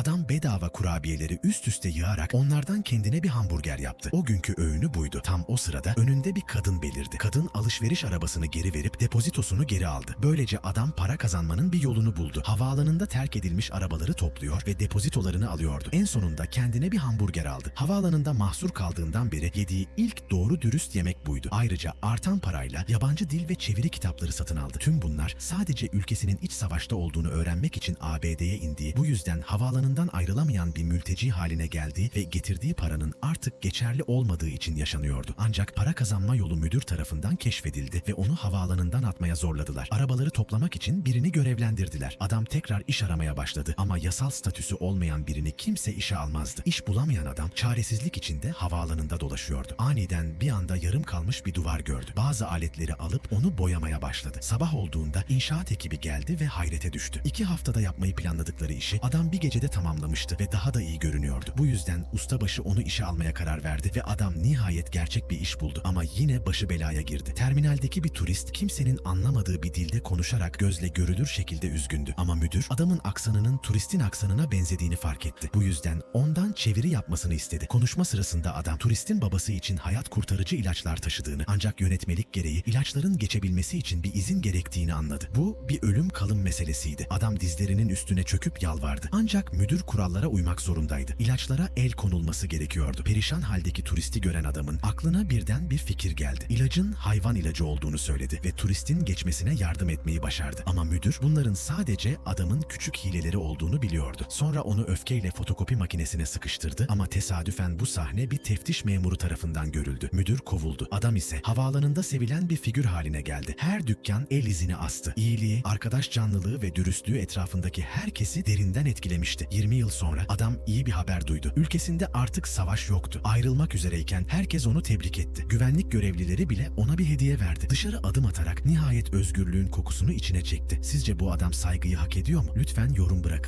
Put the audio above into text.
Adam bedava kurabiyeleri üst üste yığarak onlardan kendine bir hamburger yaptı. O günkü öğünü buydu. Tam o sırada önünde bir kadın belirdi. Kadın alışveriş arabasını geri verip depozitosunu geri aldı. Böylece adam para kazanmanın bir yolunu buldu. Havaalanında terk edilmiş arabaları topluyor ve depozitolarını alıyordu. En sonunda kendine bir hamburger aldı. Havaalanında mahsur kaldığından beri yediği ilk doğru dürüst yemek buydu. Ayrıca artan parayla yabancı dil ve çeviri kitapları satın aldı. Tüm bunlar sadece ülkesinin iç savaşta olduğunu öğrenmek için ABD'ye indiği, bu yüzden havaalanından ayrılamayan bir mülteci haline geldiği ve getirdiği paranın artık geçerli olmadığı için yaşanıyordu. Ancak para kazanma yolu müdür tarafından keşfedildi ve onu havaalanından atmaya zorladılar. Arabaları toplamak için birini görevlendirdiler. Adam tekrar iş aramaya başladı ama yasal statüsü olmayan birini kimse işe almazdı. İş bulamayan adam çaresizlik içinde havaalanında dolaşıyordu. Aniden bir anda yarım kalmış bir duvar gördü. Bazı aletleri alıp onu boyamaya başladı. Sabah olduğunda inşaat ekibi geldi ve hayrete düştü. İki haftada yapmayı planladıkları işi adam bir gecede tamamlamıştı ve daha da iyi görünüyordu. Bu yüzden ustabaşı onu işe almaya karar verdi ve adam nihayet gerçek bir iş buldu. Ama yine başı belaya girdi. Terminaldeki bir turist kimsenin anlamadığı bir dilde konuşarak gözle görülür şekilde üzgündü. Ama müdür adamın aksanının turistin aksanına benzediğini fark etti. Bu yüzden ondan çeviri yapmasını istedi. Konuşma sırasında adam turistin babası için hayat kurtarıcı ilaçlar taşıdığını ancak yönetmelik gereği ilaçların geçebilmesi için bir izin gerektiğini anladı. Bu bir ölüm kalım meselesiydi. Adam dizlerinin üstüne çöküp yalvardı. Ancak müdür kurallara uymak zorundaydı. İlaçlara el konulması gerekiyordu. Perişan haldeki turisti gören adamın aklına birden bir fikir geldi. İlacın hayvan ilacı olduğunu söyledi ve turistin geçmesine yardım etmeyi başardı. Ama müdür bunların sadece adamın küçük hileleri olduğunu biliyordu. Sonra onu öfkeyle fotokopi makinesine sıkıştırdı ama tesadüfen bu sahne bir teftiş memuru tarafından görüldü. Müdür kovuldu. Adam ise havaalanında sevilen bir figür haline geldi. Her dükkan el izini astı. İyiliği, arkadaş canlılığı ve dürüstlüğü etrafındaki herkesi derinden etkilemişti. 20 yıl sonra adam iyi bir haber duydu. Ülkesinde artık savaş yoktu. Ayrılmak üzereyken herkes onu tebrik etti. Güvenlik görevlileri bile ona bir hediye verdi. Dışarı adım atarak nihayet özgürlüğün kokusunu içine çekti. Sizce bu adam saygıyı hak ediyor mu? Lütfen yorum bırakın.